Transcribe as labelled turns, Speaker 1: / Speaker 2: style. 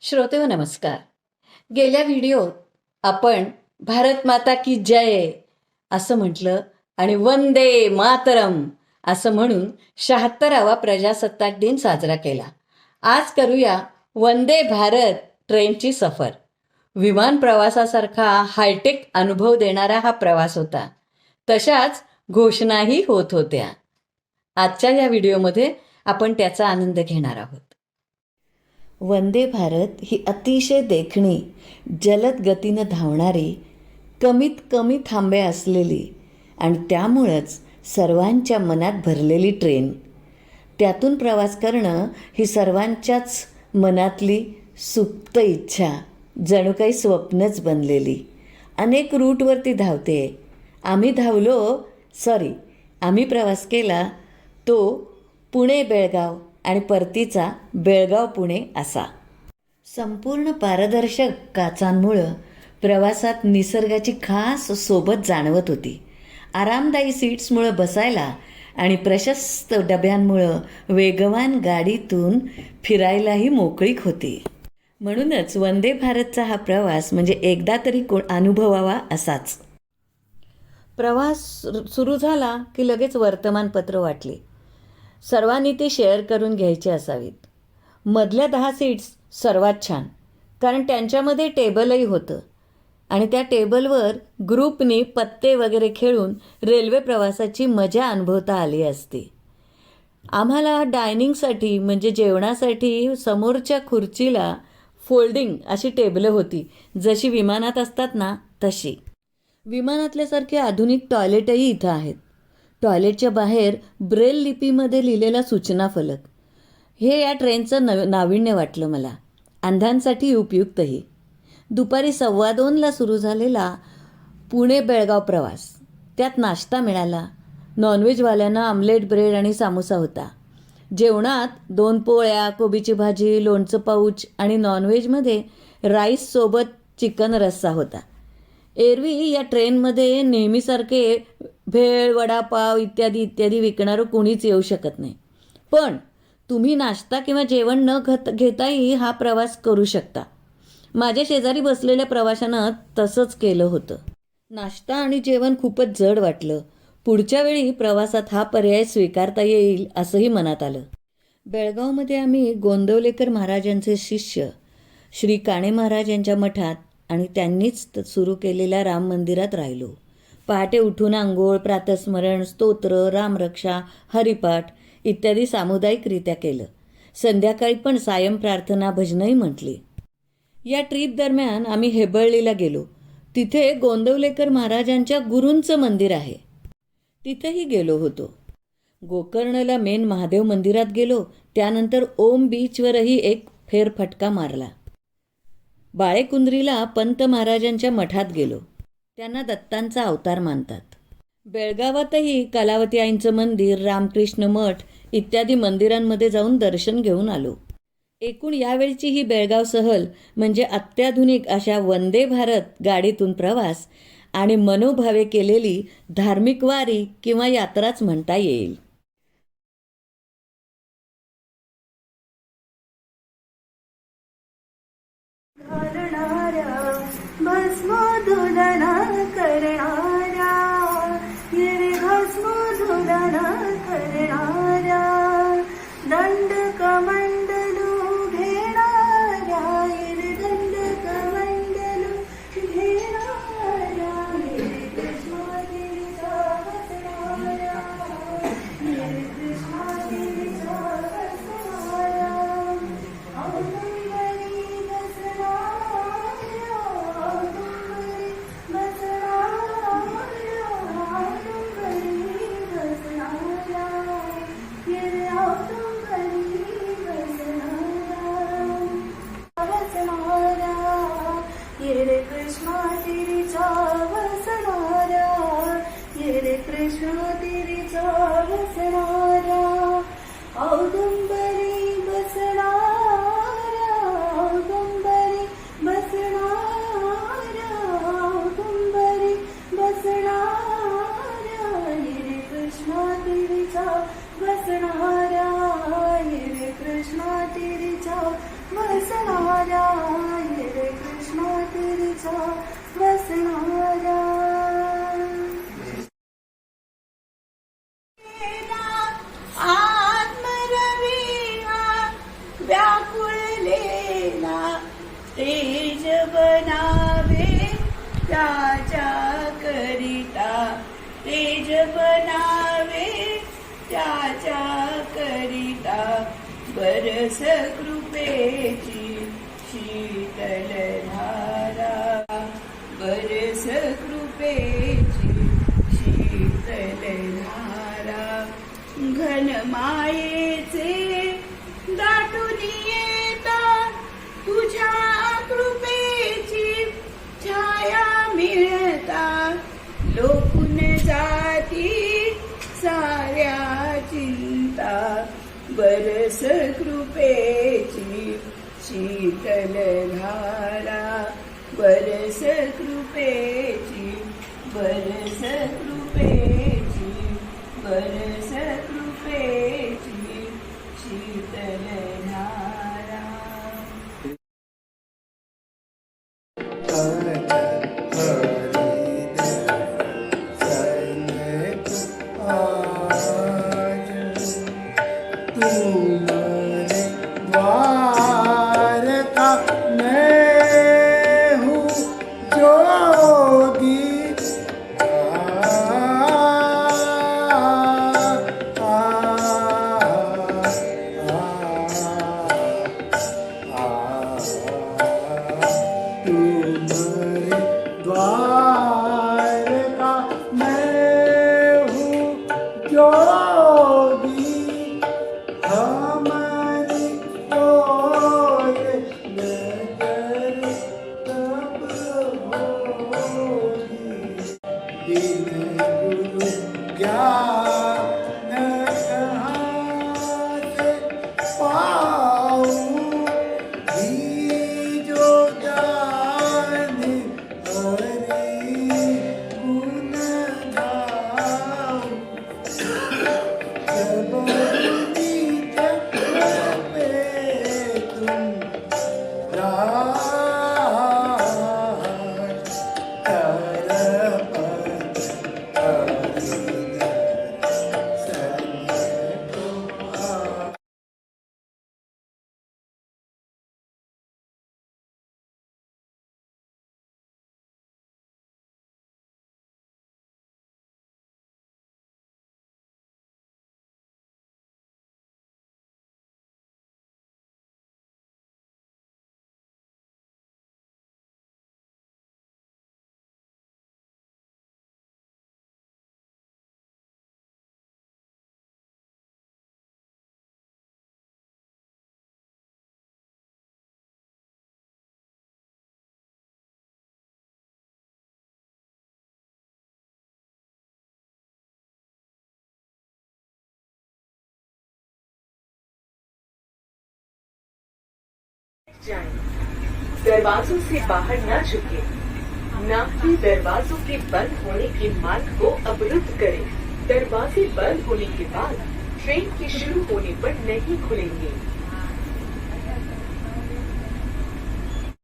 Speaker 1: श्रोते नमस्कार. गेल्या व्हिडिओत आपण भारत माता की जय असं म्हटलं आणि वंदे मातरम असं म्हणून शहात्तरावा प्रजासत्ताक दिन साजरा केला. आज करूया वंदे भारत ट्रेनची सफर. विमान प्रवासासारखा हायटेक अनुभव देणारा हा प्रवास होता. तशाच घोषणाही होत होत्या. आजच्या या व्हिडिओमध्ये आपण त्याचा आनंद घेणार आहोत. वंदे भारत ही अतिशय देखणी जलद गतीनं धावणारी कमीत कमी थांबे असलेली आणि त्यामुळंच सर्वांच्या मनात भरलेली ट्रेन. त्यातून प्रवास करणं ही सर्वांच्याच मनातली सुप्त इच्छा जणू काही स्वप्नच बनलेली. अनेक रूटवरती धावते. आम्ही धावलो सॉरी आम्ही प्रवास केला तो पुणे बेळगाव आणि परतीचा बेळगाव पुणे असा. संपूर्ण पारदर्शक काचांमुळं प्रवासात निसर्गाची खास सोबत जाणवत होती. आरामदायी सीट्समुळं बसायला आणि प्रशस्त डब्यांमुळं वेगवान गाडीतून फिरायलाही मोकळीक होती. म्हणूनच वंदे भारतचा हा प्रवास म्हणजे एकदा तरी कोण अनुभवावा असाच. प्रवास सुरू झाला की लगेच वर्तमानपत्र वाटले. सर्वांनी ती शेअर करून घ्यायची असावीत. मधल्या दहा सीट्स सर्वात छान कारण त्यांच्यामध्ये टेबलही होतं. आणि त्या टेबलवर ग्रुपनी पत्ते वगैरे खेळून रेल्वे प्रवासाची मजा अनुभवता आली असती. आम्हाला डायनिंगसाठी म्हणजे जेवणासाठी समोरच्या खुर्चीला फोल्डिंग अशी टेबलं होती जशी विमानात असतात ना तशी. विमानातल्यासारखे आधुनिक टॉयलेटही इथं आहेत. टॉयलेटच्या बाहेर ब्रेल लिपीमध्ये लिहिलेला सूचना फलक. हे या ट्रेनचं नव नाविन्य वाटलं मला. अंधांसाठी उपयुक्तही. दुपारी सव्वा दोनला सुरू झालेला पुणे बेळगाव प्रवास. त्यात नाश्ता मिळाला. नॉनव्हेजवाल्यांना आमलेट ब्रेड आणि सामोसा होता. जेवणात दोन पोळ्या कोबीची भाजी लोणचं पाऊच आणि नॉनव्हेजमध्ये राईससोबत चिकन रस्सा होता. एरवी या ट्रेनमध्ये नेहमीसारखे भेळ वडापाव इत्यादी इत्यादी विकणारं कोणीच येऊ शकत नाही. पण तुम्ही नाश्ता किंवा जेवण न घत घेताही हा प्रवास करू शकता. माझ्या शेजारी बसलेल्या प्रवाशानं तसंच केलं होतं. नाश्ता आणि जेवण खूपच जड वाटलं. पुढच्या वेळी प्रवासात हा पर्याय स्वीकारता येईल असंही मनात आलं. बेळगावमध्ये आम्ही गोंदवलेकर महाराजांचे शिष्य श्री काणे महाराज यांच्या मठात आणि त्यांनीच सुरू केलेल्या राम मंदिरात राहिलो. पहाटे उठून आंघोळ प्रातस्मरण स्तोत्र रामरक्षा हरिपाठ इत्यादी सामुदायिकरित्या केलं. संध्याकाळी पण सायं प्रार्थना भजनही म्हटली. या ट्रीप दरम्यान आम्ही हेबळलीला गेलो. तिथे गोंदवलेकर महाराजांच्या गुरूंचं मंदिर आहे. तिथेही गेलो होतो. गोकर्णला मेन महादेव मंदिरात गेलो. त्यानंतर ओम बीचवरही एक फेरफटका मारला. बाळेकुंद्रीला पंत महाराजांच्या मठात गेलो. त्यांना दत्तांचा अवतार मानतात. बेळगावातही कलावती आईंचं मंदिर रामकृष्ण मठ इत्यादी मंदिरांमध्ये जाऊन दर्शन घेऊन आलो. एकूण यावेळची ही बेळगाव सहल म्हणजे अत्याधुनिक अशा वंदे भारत गाडीतून प्रवास आणि मनोभावे केलेली धार्मिक वारी किंवा यात्राच म्हणता येईल.
Speaker 2: तेज बनावे त्याच्या करिता तेज बनावे त्याच्या करिता बरस कृपेची शीतल धारा. बरस कृपेची शीतल धारा. घनमाये कृपेची छाया मिळता लोकून जाती साऱ्या चिंता. बरस कृपेची शीतल धारा. बरस कृपेची बरस कृपेची बरस कृपेची.
Speaker 3: God.
Speaker 4: जाएँ। दरवाजों से बाहर न झुके। न ही दरवाजों के बंद होने के मार्ग को अवरुद्ध करें। दरवाजे बंद होने के बाद ट्रेन के शुरू होने पर नहीं खुलेंगे।